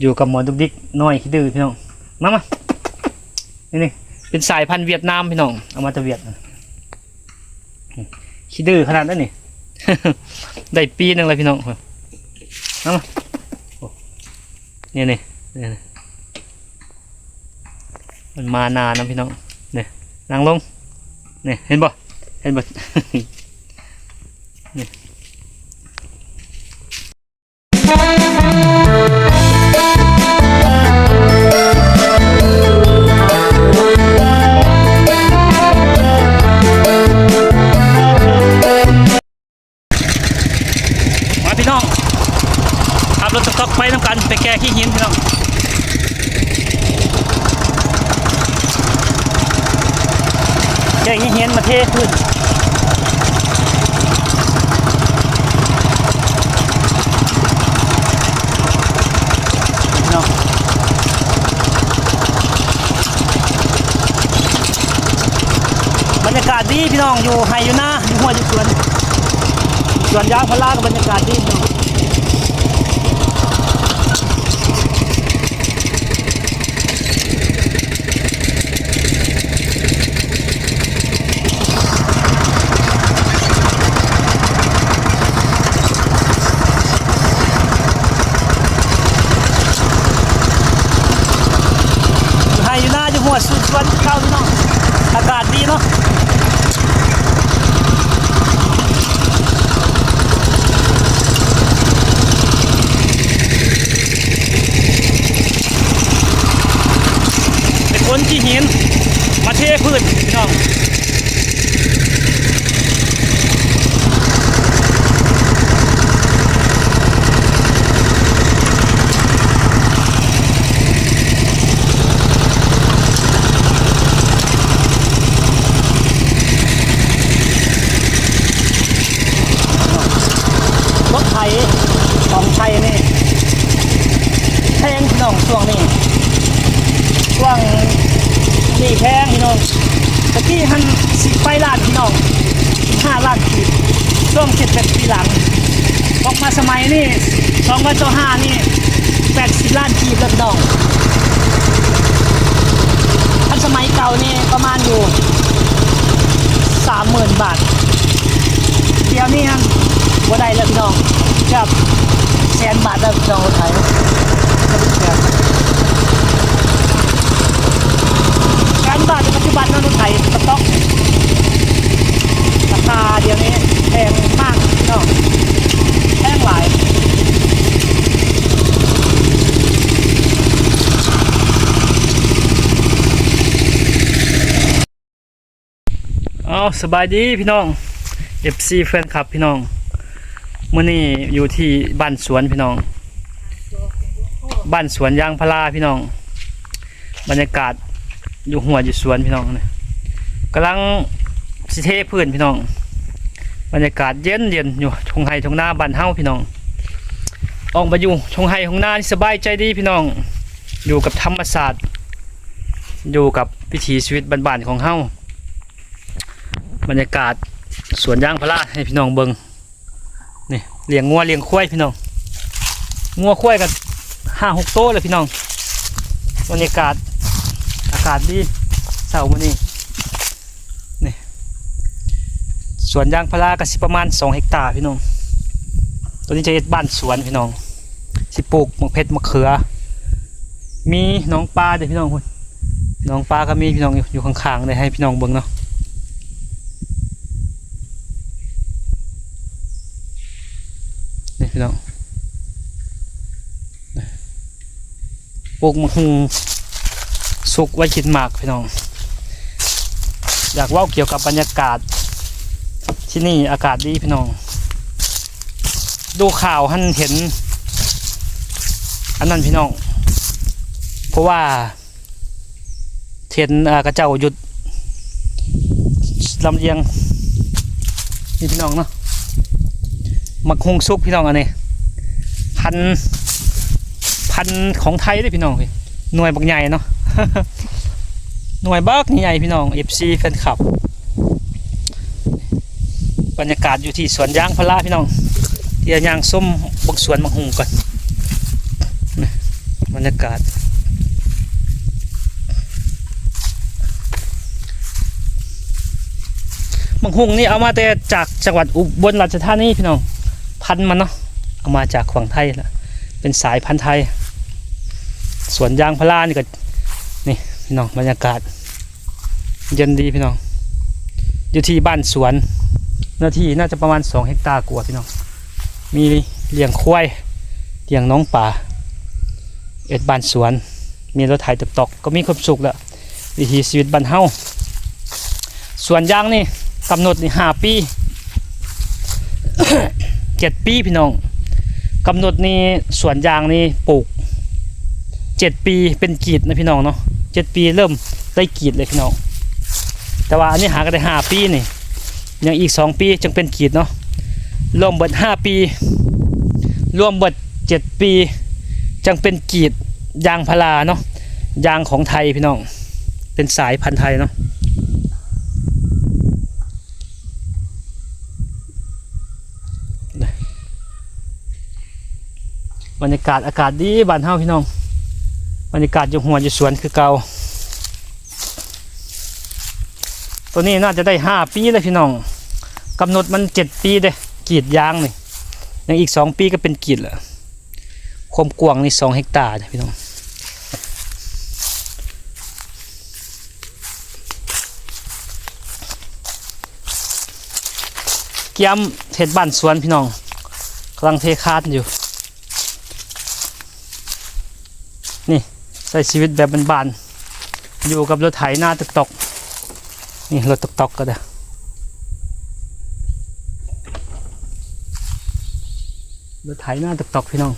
อยู่กับหมอดุกดิกน้อยขี้ดื้อพี่น้องมามานี่นี่เป็นสายพันธุ์เวียดนามพี่น้องเอามาจากเวียดขี้ดื้อขนาดนั้นนี่ได้ปีนึงเลยพี่น้องมามาโอ้นี่ยนี่เนี่นี่มันมานานนะพี่น้องเนี่ยนั่งลงนี่เห็นบ่เห็นบ่มา กันไปแกขี้หินพี่น้องแก้ขี้หินมาเทพื้นพี่น้องบรรยากาศดีพี่น้องอยู่ไฮอยู่หน้าอยู่หัวอยู่สวนสวนยางพารากับบรรยากาศดีเนาะอยู่ให้อยู่หน้าอยู่หัวสวนสวนเข้าพี่น้องอากาศดีเนาะ เป็นคนที่หินมาเทพื้นพี่น้องรถไถของไทยนี่แพงพี่น้องช่วงนี้ ช่วง นี่แพงพี่น้องตะกี้หันสิไปล้านพี่น้องห้าล้านขีดช่วงเจ็ดแปดปีหลังออกมาสมัยนี่สองพันต่อห้านี่แปดสิบล้านขีดแล้วพี่น้องอันสมัยเก่านี่ประมาณอยู่สามหมื่นบาท เดี๋ยวนี้ฮะว่าได้แล้วพี่น้องเกับแสนบาทแล้วพี่น้องไทยก็เป็ นแสนการบาทในปัจจุบันนั้นรถไถสต็อกราคาเดี๋ยวนี้แพงมากพี่น้องแพงหลายเอาสบายดีพี่น้อง FC แฟนคลับพี่น้องมื่อนี้อยู่ที่บ้านสวนพี่น้อง บ้านสวนยางพาราพี่น้อง บรรยากาศ อยู่หัวอยู่สวนพี่น้องเนี่ยกำลังสิเทพื้นพี่น้อง บรรยากาศเย็นเย็นอยู่ชงไห้ชงหน้าบ้านเฮาพี่น้องออกมาอยู่ชงไห้ชงหน้าสบายใจดีพี่น้อง อยู่กับธรรมศาสตร์ อยู่กับวิถีชีวิตบ้านๆของเฮาบรรยากาศสวนยางพาราให้พี่น้องเบิงนี่เลี้ยงงัวเลี้ยงควายพี่น้องงัวควายกันห้าหกโต๊ะเลยพี่น้องบรรยากาศ อากาศดีเสาร์วันนี้นี่สวนยางพาราก็สิประมาณ2เฮกตาร์พี่น้องตัวนี้จะเฮ็ดบ้านสวนพี่น้องสิปลูกมะเพชรมะเขือ มีน้องปลาเด้อพี่น้องคุณน้องปลาก็มีพี่น้องอยู่ข้างๆเลยให้พี่น้องเบิ่งเนาะนี่พี่น้องปลูกมะฮุง สุกไว้คิดมากพี่น้อง อยากว่าเกี่ยวกับบรรยากาศ ที่นี่อากาศดีพี่น้อง ดูข่าวหันเห็น อันนั้นพี่น้อง เพราะว่าเทียนกระเจ้าหยุดลำเลียงนี่พี่น้องเนาะมักฮงซุกพี่น้องอันนี้พันพันของไทยเด้วยพี่น้องพี่หน่วยบักใหญ่เนาะ หน่วยบักใหญ่พี่น้อง FC แฟนคลับบรรยากาศอยู่ที่สวนยางพาราพี่น้องเที่ยางส้มบกสวนมังหุงก่อนบรรยากาศมังหุงนี่เอามาแต่จากจังหวัดอุบลราชธานีพี่น้องพันมันเนาะเอามาจากฝั่งไทยแหละเป็นสายพันธุ์ไทย สวนยางพารานี่ก็ นี่พี่น้องบรรยากาศ เย็นดีพี่น้อง อยู่ที่บ้านสวนเนื้อที่น่าจะประมาณ2เฮกตาร์กว่าพี่น้อง มีเลี้ยงควายเลี้ยงน้องป่า เอ็ดบ้านสวน มีรถไถตกตอกก็มีความสุขแล้ววิถีชีวิตบ้านเฮาสวนยางนี่กำหนดนี่ห้าปีเจ็ดปีพี่น้องกำหนดนี่สวนยางนี่ปลูกเจ็ดปีเป็นกีดนะพี่น้องเนาะ เจ็ดปีเริ่มได้กีดเลยพี่น้องแต่ว่าอันนี้หากันได้ห้าปีนี่ยังอีกสองปีจึงเป็นกีดเนาะรวมเบิดห้าปี รวมเบิดเจ็ดปี จึงเป็นกีดยางพาราเนาะยางของไทยพี่น้องเป็นสายพันธุ์ไทยเนาะบรรยากาศอากาศดีบ้านเฮาพี่น้อง บรรยากาศอยู่หัวอยู่สวนคือเก่าตัวนี้น่าจะได้ห้าปีเลยพี่น้องกำหนดมันเจ็ดปีเด้กีดยางนี่ยังอีกสองปีก็เป็นกีดแหละความกว้างนี่สองเฮกตาร์นะพี่น้องเกี่ยมเทศบ้านสวนพี่น้องกำลังเทคาดอยู่ นี่ ใช้ชีวิตแบบบ้านๆอยู่กับรถไถหน้าตึกตกนี่รถตอกตกก็ได้รถไถหน้าตกตกพี่น้อง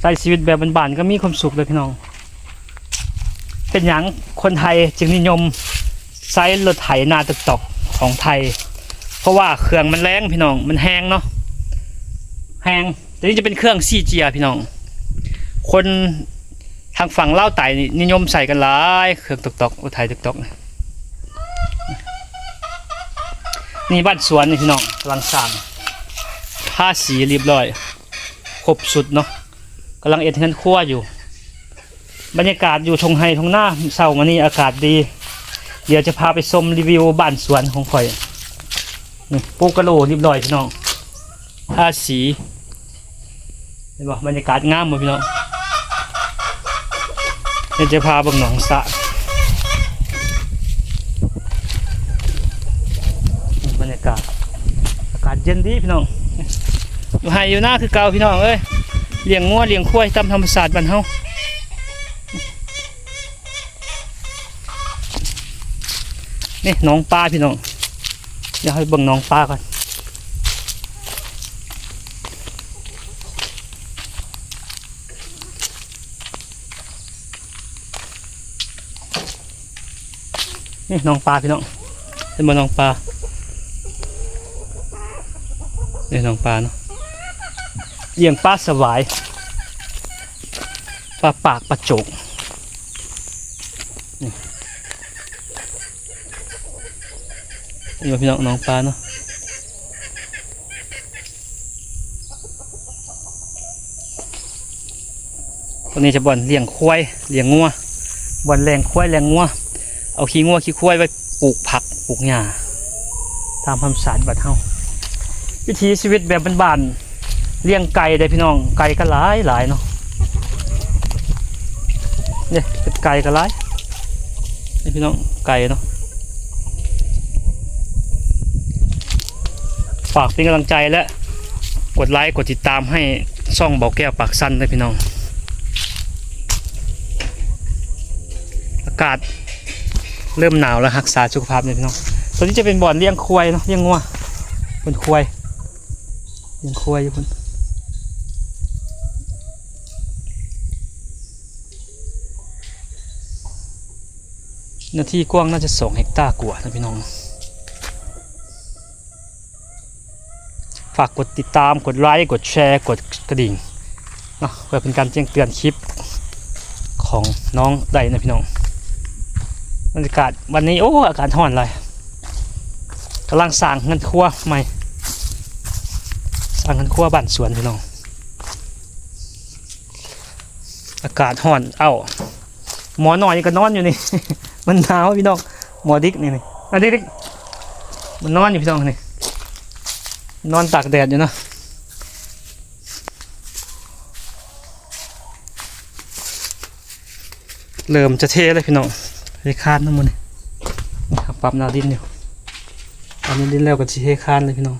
ใช้ชีวิตแบบบานๆก็มีความสุขเลยพี่น้อง เป็นอย่างคนไทยจึงนิยมใช้รถไถหน้าตกตกของไทย เพราะว่าเครื่องมันแรงพี่น้องมันแห้งเนาะ แต่นี่จะเป็นเครื่องซีเจียพี่น้อง คนทางฝั่งเล่าไต่นิยมใส่กันหลายเครื่องตกตกอุทัยตกตกนี่บ้านสวนนี่พี่น้องกำลังสร้างผ้าสีเรียบร้อยครบสุดเนาะกำลังเอ็ดเงินครัวอยู่ บรรยากาศอยู่ทงไฮทงหน้าเศร้ามานี่อากาศดี เดี๋ยวจะพาไปชมรีวิวบ้านสวนของข่อยนี่ปูกระโหลเรียบร้อยพี่น้องผ้าสี เห็นบ่บรรยากาศงามหมดพี่น้องเดี๋ยวจะพาเบิ่งหนองสะบรรยากาศอากาศเย็นดีพี่น้องอยู่ไฮอยู่หน้าคือเก่าพี่น้องเอ้ยเลี้ยงงัวเลี้ยงควายตามธรรมศาสตร์บ้านเฮานี่น้องปลาพี่น้องเดี๋ยวให้เบิ่งหน้องปลาก่อน นี่น้องปลาพี่น้องเป็นบนน้องปลานี่น้องปลาเนาะเลี้ยงปลาสวายปลาปากปลาโจกนี่พี่น้องน้องปลาเนาะตัวนี้จะบ่อนเลี้ยงควายเลี้ยงงัวบ่อนแรงควายแรงงัว เอาขี้งัวขี้ควายไว้ปลูกผักปลูกหญ้าตามธรรมศาสตร์บ้านเฮาวิถีชีวิตแบบบ้านๆเลี้ยงไก่ได้พี่น้องไก่ก็หลายหลายเนาะเนี่ยเป็นไก่ก็หลายนี่พี่น้องไก่เนาะฝากเป็นกำลังใจและกดไลค์กดติดตามให้ช่องเบาแก้วปากสั้นด้วยพี่น้อง อากาศ เริ่มหนาวแล้วรักษาสุขภาพเนี่ยพี่น้องตัวนี้จะเป็นบ่อนเลี้ยงควายเนาะเลี้ยงงัวบนควายเลี้ยงควายอยู่บนเนื้อที่กว้างน่าจะสองเฮกตาร์กว่านะพี่น้อง ฝากกดติดตามกดไลค์กดแชร์กดกระดิ่งเนาะเพื่อเป็นการแจ้งเตือนคลิปของน้องได้นะพี่น้อง บรรยากาศวันนี้ โอ้ อากาศร้อนเลยกำลังสั่งเงินครัวใหม่สั่งกันครัวบ้านสวนพี่น้อง อากาศร้อน เอ้า หมอหน่อยก็นอนอยู่นี่ มันหนาวพี่น้อง หมอดิกนี่นี่อะดิกดิกมันนอนอยู่พี่น้องนี่ นอนตากแดดอยู่เนาะเริ่มจะเทเลยพี่น้อง เทคานน้ำมันนี่นี่ครับปรับแนวดินอยู่ตอนนี้ดินแล้วก็จะเทคานเลยพี่น้อง